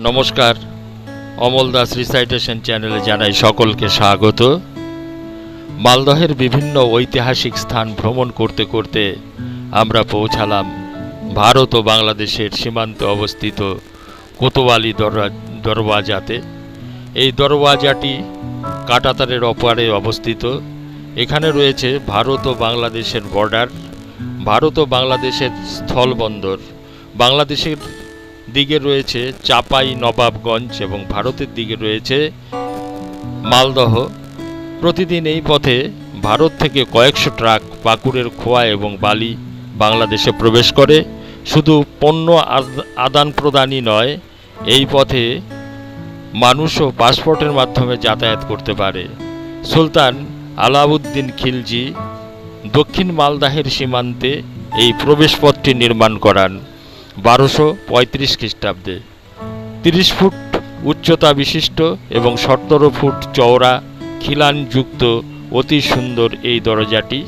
নমস্কার। অমল দাস রিসাইটেশন চ্যানেলে জানাই সকলকে স্বাগত। মালদহের বিভিন্ন ঐতিহাসিক স্থান ভ্রমণ করতে করতে আমরা পৌঁছালাম ভারত ও বাংলাদেশের সীমান্তে অবস্থিত কোতোয়ালি দরওয়া- দরওয়াজাতে। এই দরওয়াজাটি কাটাতারের অপারে অবস্থিত। এখানে রয়েছে ভারত ও বাংলাদেশের বর্ডার, ভারত ও বাংলাদেশের স্থলবন্দর, বাংলাদেশের দিকে রয়েছে চাপাই, নবাবগঞ্জ এবং ভারতের দিকে রয়েছে মালদহ। প্রতিদিন এই পথে ভারত থেকে কয়েকশো ট্রাক পাকুড়ের খোয়া এবং বালি বাংলাদেশে প্রবেশ করে। শুধু পণ্য আদ- আদান প্রদানই নয়, এই পথে মানুষও পাসপোর্টের মাধ্যমে যাতায়াত করতে পারে। সুলতান আলাউদ্দিন খিলজি দক্ষিণ মালদাহের সীমান্তে এই প্রবেশপথটি নির্মাণ করান। বারোশো পঁয়ত্রিশ খ্রিস্টাব্দে। তিরিশ ফুট উচ্চতা বিশিষ্ট এবং সতেরো ফুট চওড়া খিলানযুক্ত অতি সুন্দর এই দরজাটি।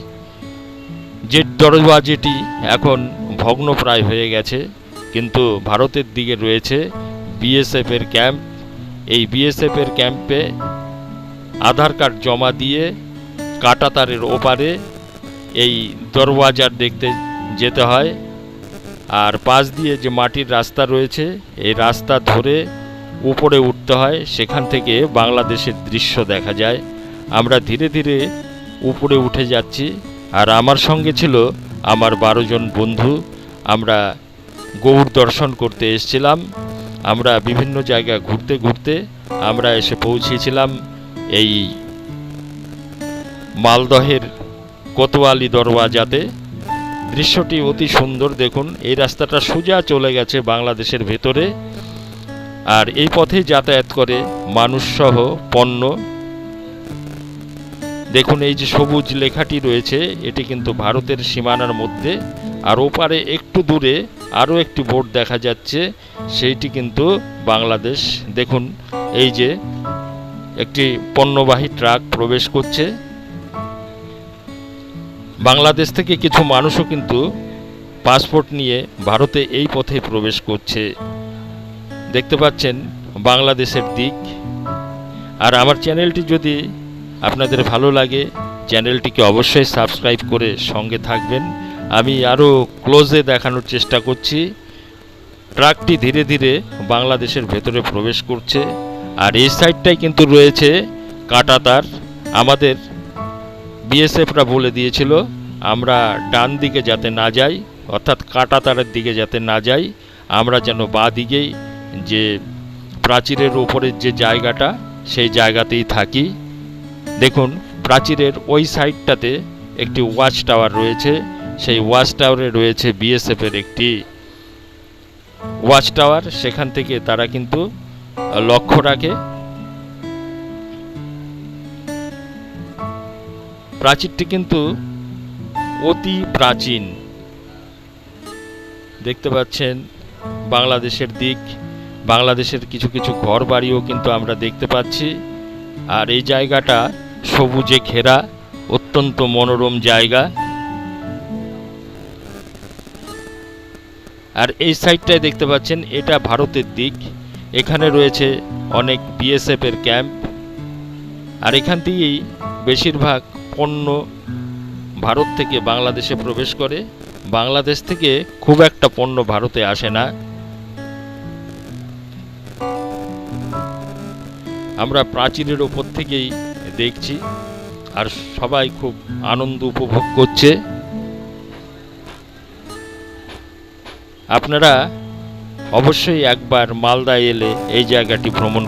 যে দরজাটি এখন ভগ্নপ্রায় হয়ে গেছে, কিন্তু ভারতের দিকে রয়েছে বিএসএফের ক্যাম্প। এই বিএসএফের ক্যাম্পে আধার কার্ড জমা দিয়ে কাটাতারের ওপারে এই দরওয়াজার দেখতে যেতে হয়। আর পাশ দিয়ে যে মাটির রাস্তা রয়েছে, এই রাস্তা ধরে উপরে উঠতে হয়, সেখান থেকে বাংলাদেশের দৃশ্য দেখা যায়। আমরা ধীরে ধীরে উপরে উঠে যাচ্ছি, আর আমার সঙ্গে ছিল আমার বারো জন বন্ধু। আমরা গৌড় দর্শন করতে এসেছিলাম। আমরা বিভিন্ন জায়গা ঘুরতে ঘুরতে আমরা এসে পৌঁছেছিলাম এই মালদহের কোতোয়ালি দরওয়াজাতে। দৃশ্যটি অতি সুন্দর, দেখুন। এই রাস্তাটা সোজা চলে গেছে বাংলাদেশের ভেতরে। আর এই পথে যাতায়াত করে মানুষসহ পণ্য। দেখুন, এই যে সবুজ লেখাটি রয়েছে, এটি কিন্তু ভারতের সীমানার মধ্যে। আর ওপারে একটু দূরে আরও একটি বোর্ড দেখা যাচ্ছে, সেইটি কিন্তু বাংলাদেশ। দেখুন, এই যে একটি পণ্যবাহী ট্রাক প্রবেশ করছে। বাংলাদেশ থেকে কিছু মানুষও কিন্তু পাসপোর্ট নিয়ে ভারতে এই পথে প্রবেশ করছে। দেখতে পাচ্ছেন বাংলাদেশের দিক। আর আমার চ্যানেলটি যদি আপনাদের ভালো লাগে, চ্যানেলটিকে অবশ্যই সাবস্ক্রাইব করে সঙ্গে থাকবেন। আমি আরও ক্লোজে দেখানোর চেষ্টা করছি। ট্রাকটি ধীরে ধীরে বাংলাদেশের ভেতরে প্রবেশ করছে। আর এই সাইডটাই কিন্তু রয়েছে কাঁটাতার। আমাদের বিএসএফরা বলে দিয়েছিল, আমরা ডান দিকে যাতে না যাই, অর্থাৎ কাঁটাতারের দিকে যাতে না যাই, আমরা যেন বাঁ দিকেই যে প্রাচীরের ওপরের যে জায়গাটা, সেই জায়গাতেই থাকি। দেখুন, প্রাচীরের ওই সাইডটাতে একটি ওয়াচ টাওয়ার রয়েছে। সেই ওয়াচ টাওয়ারে রয়েছে বিএসএফের একটি ওয়াচ টাওয়ার। সেখান থেকে তারা কিন্তু লক্ষ্য রাখে। প্রাচীরটি কিন্তু অতি প্রাচীন। দেখতে পাচ্ছেন, বাংলাদেশের দিক, বাংলাদেশের কিছু কিছু ঘর বাড়িও কিন্তু আমরা দেখতে পাচ্ছি। আর এই জায়গাটা সবুজে ঘেরা, অত্যন্ত মনোরম জায়গা। আর এই সাইডটায় দেখতে পাচ্ছেন, এটা ভারতের দিক। এখানে রয়েছে অনেক বিএসএফ এর ক্যাম্প। আর এখান থেকেই বেশিরভাগ পণ্য ভারত থেকে বাংলাদেশে প্রবেশ করে, বাংলাদেশ থেকে খুব একটা পণ্য ভারতে আসে না। আমরা প্রাচীরের ওপর থেকেই দেখছি, আর সবাই খুব আনন্দ উপভোগ করছে। আপনারা অবশ্যই একবার মালদা এলে এই জায়গাটি ভ্রমণ